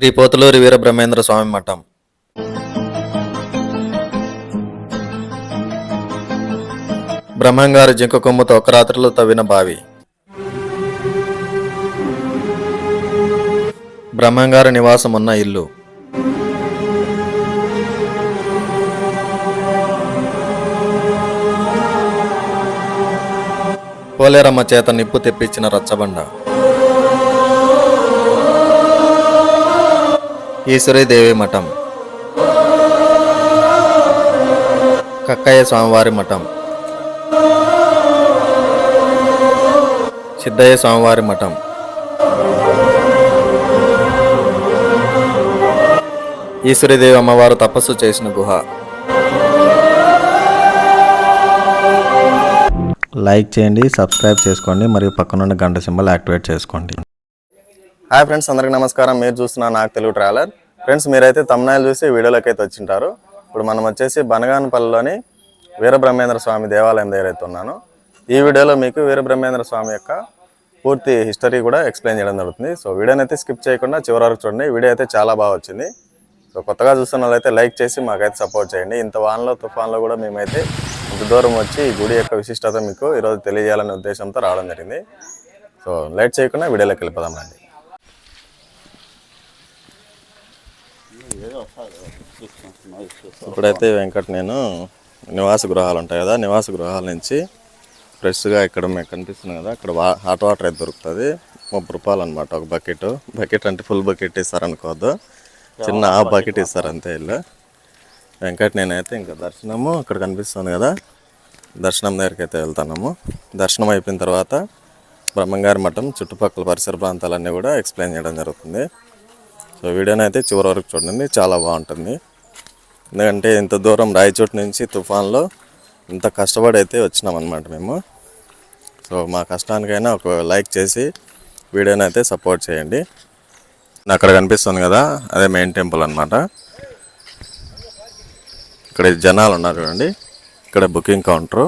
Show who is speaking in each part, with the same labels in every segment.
Speaker 1: శ్రీ పోతులూరి వీర బ్రహ్మేంద్ర స్వామి మఠం. బ్రహ్మంగారి జింక కొమ్ముతో ఒక రాత్రిలో తవ్విన బావి. బ్రహ్మంగారి నివాసం ఉన్న ఇల్లు. పోలేరమ్మ చేత నిప్పు తెప్పించిన రచ్చబండ. ఈశ్వరీదేవి మఠం. కక్కయ్య స్వామివారి మఠం. సిద్ధయ్య స్వామివారి మఠం. ఈశ్వరీదేవి అమ్మవారు తపస్సు చేసిన గుహ. లైక్ చేయండి సబ్స్క్రైబ్ చేసుకోండి మరియు పక్కనున్న గంట సింబల్ యాక్టివేట్ చేసుకోండి. హాయ్ ఫ్రెండ్స్ అందరికీ నమస్కారం. మీరు చూస్తున్న నాకు తెలుగు ట్రావెలర్. ఫ్రెండ్స్ మీరైతే తమ్నాయిలు చూసి వీడియోలోకి అయితే వచ్చింటారు. ఇప్పుడు మనం వచ్చేసి బనగానపల్లిలోని వీరబ్రహ్మేంద్ర స్వామి దేవాలయం దగ్గర అయితే ఉన్నాను. ఈ వీడియోలో మీకు వీరబ్రహ్మేంద్ర స్వామి యొక్క పూర్తి హిస్టరీ కూడా ఎక్స్ప్లెయిన్ చేయడం జరుగుతుంది. సో వీడియోని అయితే స్కిప్ చేయకుండా చివరి వరకు చూడండి. వీడియో అయితే చాలా బాగా వచ్చింది. సో కొత్తగా చూస్తున్న వాళ్ళైతే లైక్ చేసి మాకైతే సపోర్ట్ చేయండి. ఇంత వానలో తుఫాన్లో కూడా మేమైతే ఇంత దూరం వచ్చి ఈ గుడి యొక్క విశిష్టత మీకు ఈరోజు తెలియజేయాలనే ఉద్దేశంతో రావడం జరిగింది. సో లైట్ చేయకుండా వీడియోలోకి వెళ్ళిపోదాం రండి. ఇప్పుడైతే వెంకట్ నేను నివాస గృహాలు ఉంటాయి కదా నివాస గృహాల నుంచి ఫ్రెష్గా ఇక్కడ మీకు కనిపిస్తుంది కదా అక్కడ వా హాట్ వాటర్ అయితే దొరుకుతుంది. ముప్పై రూపాయలు అనమాట ఒక బకెట్. బకెట్ అంటే ఫుల్ బకెట్ ఇస్తారనుకోవద్దు. చిన్న ఆ బకెట్ ఇస్తారు అంతే ఇల్లు వెంకట్ నేనైతే ఇంకా దర్శనము అక్కడ కనిపిస్తుంది కదా. దర్శనం దగ్గరికి అయితే వెళ్తున్నాము దర్శనం అయిపోయిన తర్వాత బ్రహ్మంగారి మఠం చుట్టుపక్కల పరిసర ప్రాంతాలన్నీ కూడా ఎక్స్ప్లెయిన్ చేయడం జరుగుతుంది. సో వీడియోని అయితే చివరి వరకు చూడండి చాలా బాగుంటుంది. ఎందుకంటే ఇంత దూరం రాయచోటు నుంచి తుఫాన్లో ఇంత కష్టపడి అయితే వచ్చినాం అనమాట మేము. సో మా కష్టానికైనా ఒక లైక్ చేసి వీడియోని అయితే సపోర్ట్ చేయండి. అక్కడ కనిపిస్తుంది కదా అదే మెయిన్ టెంపుల్ అనమాట ఇక్కడ జనాలు ఉన్నారు చూడండి ఇక్కడ బుకింగ్ కౌంటరు.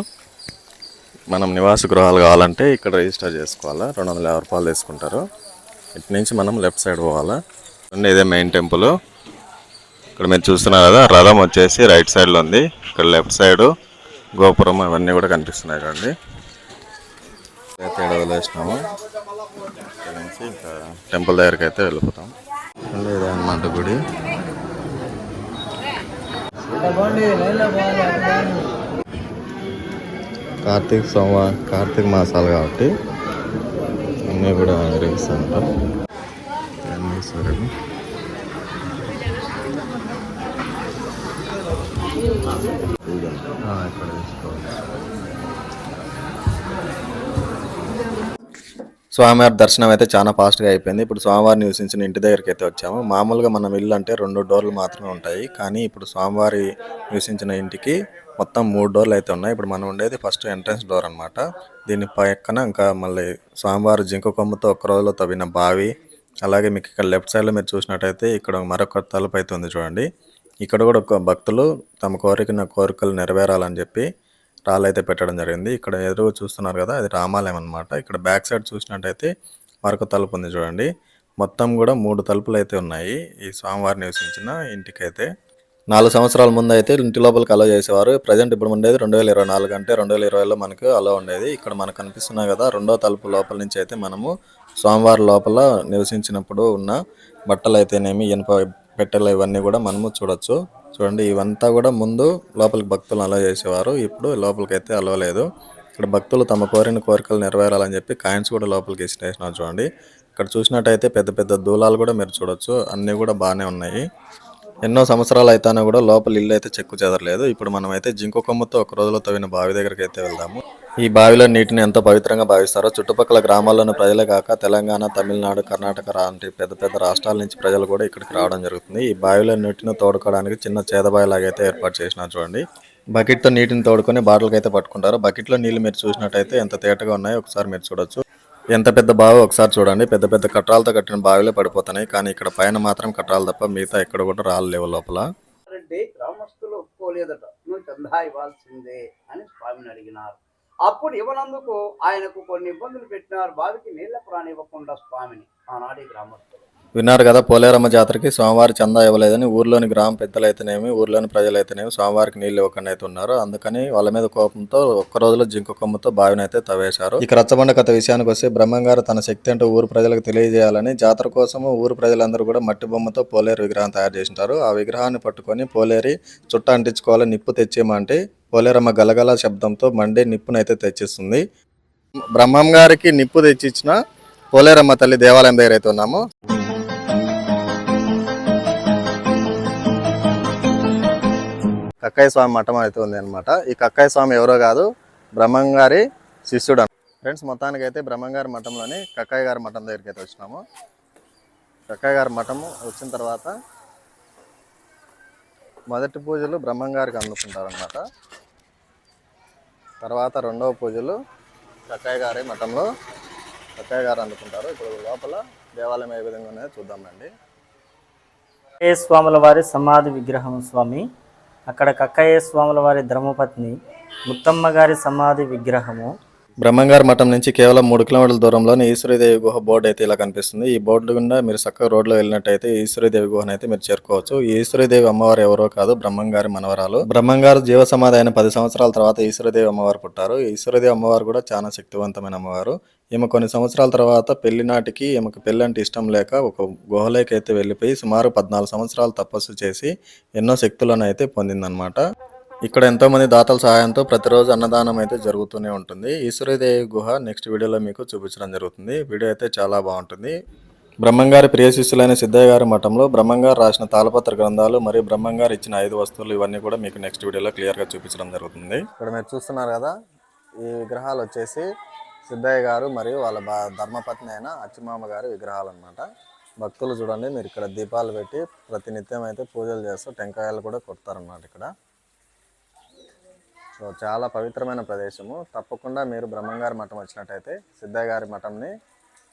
Speaker 1: మనం నివాస గృహాలు కావాలంటే ఇక్కడ రిజిస్టర్ చేసుకోవాలా రెండు వందల యాభై రూపాయలు తీసుకుంటారు. ఇటు నుంచి మనం లెఫ్ట్ సైడ్ పోవాలా. ఇదే మెయిన్ టెంపుల్ ఇక్కడ మీరు చూస్తున్నారు కదా రథం వచ్చేసి రైట్ సైడ్లో ఉంది. ఇక్కడ లెఫ్ట్ సైడ్ గోపురం అవన్నీ కూడా కనిపిస్తున్నాయి కదండి అయితే వదిలేసినాము. ఇక్కడ నుంచి ఇంకా టెంపుల్ దగ్గరికి అయితే వెళ్ళిపోతాం. ఇదే అనమాట గుడి. కార్తీక సోమవారం కార్తీక మాసాలు కాబట్టి అన్నీ కూడా రేగిస్తుంటాం ఉంటాం. ఇక్కడ తీసుకోవాలి. స్వామివారి దర్శనం అయితే చాలా ఫాస్ట్గా అయిపోయింది. ఇప్పుడు స్వామివారి నివసించిన ఇంటి దగ్గరికి అయితే వచ్చాము. మామూలుగా మనం ఇల్లు అంటే రెండు డోర్లు మాత్రమే ఉంటాయి. కానీ ఇప్పుడు స్వామివారి నివసించిన ఇంటికి మొత్తం మూడు డోర్లు అయితే ఉన్నాయి. ఇప్పుడు మనం ఉండేది ఫస్ట్ ఎంట్రన్స్ డోర్ అన్నమాట. దీని పక్కన ఇంకా మళ్ళీ స్వామివారి జింక కొమ్ముతో ఒక్క రోజులో తవ్విన బావి. అలాగే మీకు ఇక్కడ లెఫ్ట్ సైడ్లో మీరు చూసినట్టయితే ఇక్కడ మరొక తలుపు అయితే ఉంది చూడండి. ఇక్కడ కూడా ఒక భక్తులు తమ కోరికన కోరికలు నెరవేరాలని చెప్పి రాళ్ళు అయితే పెట్టడం జరిగింది. ఇక్కడ ఎదురు చూస్తున్నారు కదా అది రామాలయం అన్నమాట. ఇక్కడ బ్యాక్ సైడ్ చూసినట్టయితే మరొక తలుపు ఉంది చూడండి. మొత్తం కూడా మూడు తలుపులు అయితే ఉన్నాయి. ఈ స్వామివారి నివసించిన ఇంటికైతే నాలుగు సంవత్సరాల ముందు అయితే ఇంటి లోపలికి అలో చేసేవారు. ప్రజెంట్ ఇప్పుడు ఉండేది రెండు వేల ఇరవై నాలుగు అంటే రెండు వేల ఇరవైలో మనకు అలో ఉండేది. ఇక్కడ మనకు కనిపిస్తున్నాయి కదా రెండో తలుపు లోపల నుంచి అయితే మనము స్వామివారి లోపల నివసించినప్పుడు ఉన్న బట్టలు అయితేనేమి ఇనుప పెట్టెలు ఇవన్నీ కూడా మనము చూడొచ్చు. చూడండి ఇవంతా కూడా ముందు లోపలికి భక్తులు అలో చేసేవారు. ఇప్పుడు లోపలికి అయితే అలవలేదు. ఇక్కడ భక్తులు తమ కోరిన కోరికలు నెరవేరాలని చెప్పి కాయిన్స్ కూడా లోపలికి వేసినారు చూడండి. ఇక్కడ చూసినట్టయితే పెద్ద పెద్ద దూలాలు కూడా మీరు చూడొచ్చు. అన్నీ కూడా బాగానే ఉన్నాయి. ఎన్నో సంవత్సరాలు అయితేనా కూడా లోపల ఇల్లు అయితే చెక్కు చెదరలేదు. ఇప్పుడు మనం అయితే జింకు కొమ్మతో ఒక రోజులో తవ్విన బావి దగ్గరికి అయితే వెళ్దాము. ఈ బావిలో నీటిని ఎంతో పవిత్రంగా భావిస్తారో చుట్టుపక్కల గ్రామాల్లోని ప్రజలే కాక తెలంగాణ తమిళనాడు కర్ణాటక లాంటి పెద్ద పెద్ద రాష్ట్రాల నుంచి ప్రజలు కూడా ఇక్కడికి రావడం జరుగుతుంది. ఈ బావిలో నీటిని తోడుకోవడానికి చిన్న చేదబాయిలాగైతే ఏర్పాటు చేసినా చూడండి. బకెట్తో నీటిని తోడుకొని బాటిల్కి అయితే పట్టుకుంటారు. బకెట్లో నీళ్ళు మీరు చూసినట్టయితే ఎంత తేటగా ఉన్నాయో ఒకసారి మీరు చూడొచ్చు. ఎంత పెద్ద బావి ఒకసారి చూడండి. పెద్ద పెద్ద కట్టాలతో కట్టిన బావిలో పడిపోతున్నాయి. కానీ ఇక్కడ పైన మాత్రం కట్టాలు తప్ప మిగతా ఎక్కడ కూడా రాళ్ళు లేవు లోపల.
Speaker 2: గ్రామస్తులు ఒప్పుకోలేదట. నువ్వు చందా ఇవ్వాల్సిందే అని స్వామిని అడిగినారు. అప్పుడు ఇవ్వనందుకు ఆయనకు కొన్ని ఇబ్బందులు పెట్టినారు. బావికి నీళ్ళ రానివ్వకుండా స్వామిని. ఆనాడు గ్రామస్తులు.
Speaker 1: విన్నారు కదా పోలేరమ్మ జాతరకి సోమవారి చందా ఇవ్వలేదని ఊర్లోని గ్రామ పెద్దలైతేనేమి ఊర్లోని ప్రజలైతేనేమి సోమవారికి నీళ్ళు ఇవ్వకుండా అయితే ఉన్నారు. అందుకని వాళ్ళ మీద కోపంతో ఒక్క రోజులో జింక కొమ్మతో బావినైతే తవ్వేశారు. ఇక రచ్చబండ కథ విషయానికి వస్తే బ్రహ్మంగారు తన శక్తి అంటే ఊరు ప్రజలకు తెలియజేయాలని జాతర కోసము ఊరు ప్రజలందరూ కూడా మట్టి బొమ్మతో పోలేరు విగ్రహం తయారు చేసింటారు. ఆ విగ్రహాన్ని పట్టుకొని పోలేరి చుట్ట అంటించుకోవాలి నిప్పు తెచ్చేయమంటే పోలేరమ్మ గలగల శబ్దంతో మండే నిప్పునైతే తెచ్చిస్తుంది. బ్రహ్మం గారికి నిప్పు తెచ్చిచ్చిన పోలేరమ్మ తల్లి దేవాలయం దగ్గర అయితే ఉన్నాము. కక్కయ్య స్వామి మఠం అయితే ఉంది అనమాట ఈ కక్కయ్య స్వామి ఎవరో కాదు బ్రహ్మంగారి శిష్యుడు ఫ్రెండ్స్ మొత్తానికి అయితే బ్రహ్మంగారి మఠంలోని కక్కయ్య గారి మఠం దగ్గరికి అయితే వచ్చినాము. కక్కయ్య గారి మఠం వచ్చిన తర్వాత మొదటి పూజలు బ్రహ్మంగారికి అందుకుంటారు అనమాట తర్వాత రెండవ పూజలు కక్కయ్య గారి మఠంలో కక్కయ్య గారు అందుకుంటారు. ఇప్పుడు లోపల దేవాలయం ఏ విధంగా ఉన్నాయో చూద్దాం రండి.
Speaker 3: స్వాముల వారి సమాధి విగ్రహం స్వామి. అక్కడ కక్కయ్య స్వాముల వారి ధర్మపత్ని ముత్తమ్మ గారి సమాధి విగ్రహము.
Speaker 1: బ్రహ్మంగారి మఠం నుంచి కేవలం మూడు కిలోమీటర్ల దూరంలోనే ఈశ్వరీదేవి గుహ బోర్డు అయితే ఇలా కనిపిస్తుంది. ఈ బోర్డు గుండా మీరు చక్కగా రోడ్లో వెళ్ళినట్టయితే ఈశ్వరీదేవి గుహను అయితే మీరు చేరుకోవచ్చు. ఈశ్వరీదేవి అమ్మవారు ఎవరో కాదు బ్రహ్మంగారి మనవరాలు. బ్రహ్మంగారు జీవ సమాధి అయిన పది సంవత్సరాల తర్వాత ఈశ్వరీదేవి అమ్మవారు పుట్టారు. ఈశ్వరీదేవి అమ్మవారు కూడా చాలా శక్తివంతమైన అమ్మవారు. ఈమె కొన్ని సంవత్సరాల తర్వాత పెళ్ళి నాటికి ఈమెకు పెళ్ళి అంటే ఇష్టం లేక ఒక గుహలోకి అయితే వెళ్ళిపోయి సుమారు పద్నాలుగు సంవత్సరాలు తపస్సు చేసి ఎన్నో శక్తులను అయితే పొందిందనమాట ఇక్కడ ఎంతోమంది దాతల సహాయంతో ప్రతిరోజు అన్నదానం అయితే జరుగుతూనే ఉంటుంది. ఈశ్వరీదేవి గుహ నెక్స్ట్ వీడియోలో మీకు చూపించడం జరుగుతుంది. వీడియో అయితే చాలా బాగుంటుంది. బ్రహ్మంగారి ప్రియ శిష్యులైన సిద్ధయ్య గారి మఠంలో బ్రహ్మంగారు రాసిన తాళపత్ర గ్రంథాలు మరియు బ్రహ్మంగారు ఇచ్చిన ఐదు వస్తువులు ఇవన్నీ కూడా మీకు నెక్స్ట్ వీడియోలో క్లియర్గా చూపించడం జరుగుతుంది. ఇక్కడ మీరు చూస్తున్నారు కదా ఈ విగ్రహాలు వచ్చేసి సిద్ధయ్య గారు మరియు వాళ్ళ బా ధర్మపత్ని అయిన అచ్చిమామ గారి విగ్రహాలు అనమాట భక్తులు చూడండి మీరు ఇక్కడ దీపాలు పెట్టి ప్రతినిత్యం అయితే పూజలు చేస్తూ టెంకాయలు కూడా కొడతారన్నమాట ఇక్కడ. సో చాలా పవిత్రమైన ప్రదేశము. తప్పకుండా మీరు బ్రహ్మంగారి మఠం వచ్చినట్టయితే సిద్ధయ్య గారి మఠంని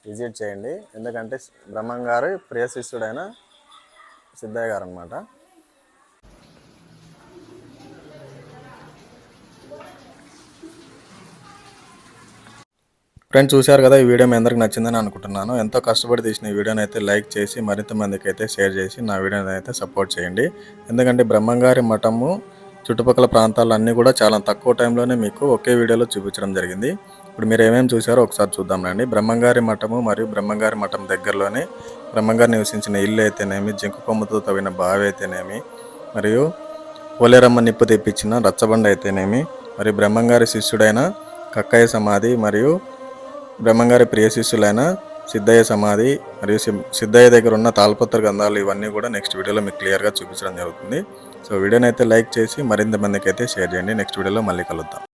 Speaker 1: విజిట్ చేయండి. ఎందుకంటే బ్రహ్మంగారి ప్రియ శిష్యుడైన సిద్ధయ్య గారు అనమాట ఫ్రెండ్స్ చూశారు కదా ఈ వీడియో మీ అందరికి నచ్చిందని అనుకుంటున్నాను. ఎంతో కష్టపడి తీసిన ఈ వీడియోని అయితే లైక్ చేసి మరింత మందికి అయితే షేర్ చేసి నా వీడియోని అయితే సపోర్ట్ చేయండి. ఎందుకంటే బ్రహ్మంగారి మఠము చుట్టుపక్కల ప్రాంతాలన్నీ కూడా చాలా తక్కువ టైంలోనే మీకు ఒకే వీడియోలో చూపించడం జరిగింది. ఇప్పుడు మీరు ఏమేమి చూసారో ఒకసారి చూద్దాం రండి. బ్రహ్మంగారి మఠము మరియు బ్రహ్మంగారి మఠం దగ్గరలోనే బ్రహ్మంగారు నివసించిన ఇల్లు అయితేనేమి జింకు కొమ్ముతో తవ్విన బావి అయితేనేమి మరియు పోలేరమ్మ నిప్పు తెప్పించిన రచ్చబండ అయితేనేమి మరియు బ్రహ్మంగారి శిష్యుడైన కక్కయ్య సమాధి మరియు బ్రహ్మంగారి ప్రియ శిష్యులైన సిద్ధయ్య సమాధి మరియు సి- సిద్ధయ్య దగ్గర ఉన్న తాల్పత్ర గంధాలు ఇవన్నీ కూడా నెక్స్ట్ వీడియోలో మీకు క్లియర్గా చూపించడం జరుగుతుంది. సో వీడియోనైతే లైక్ చేసి మరింత మందికి అయితే షేర్ చేయండి. నెక్స్ట్ వీడియోలో మళ్ళీ కలుద్దాం.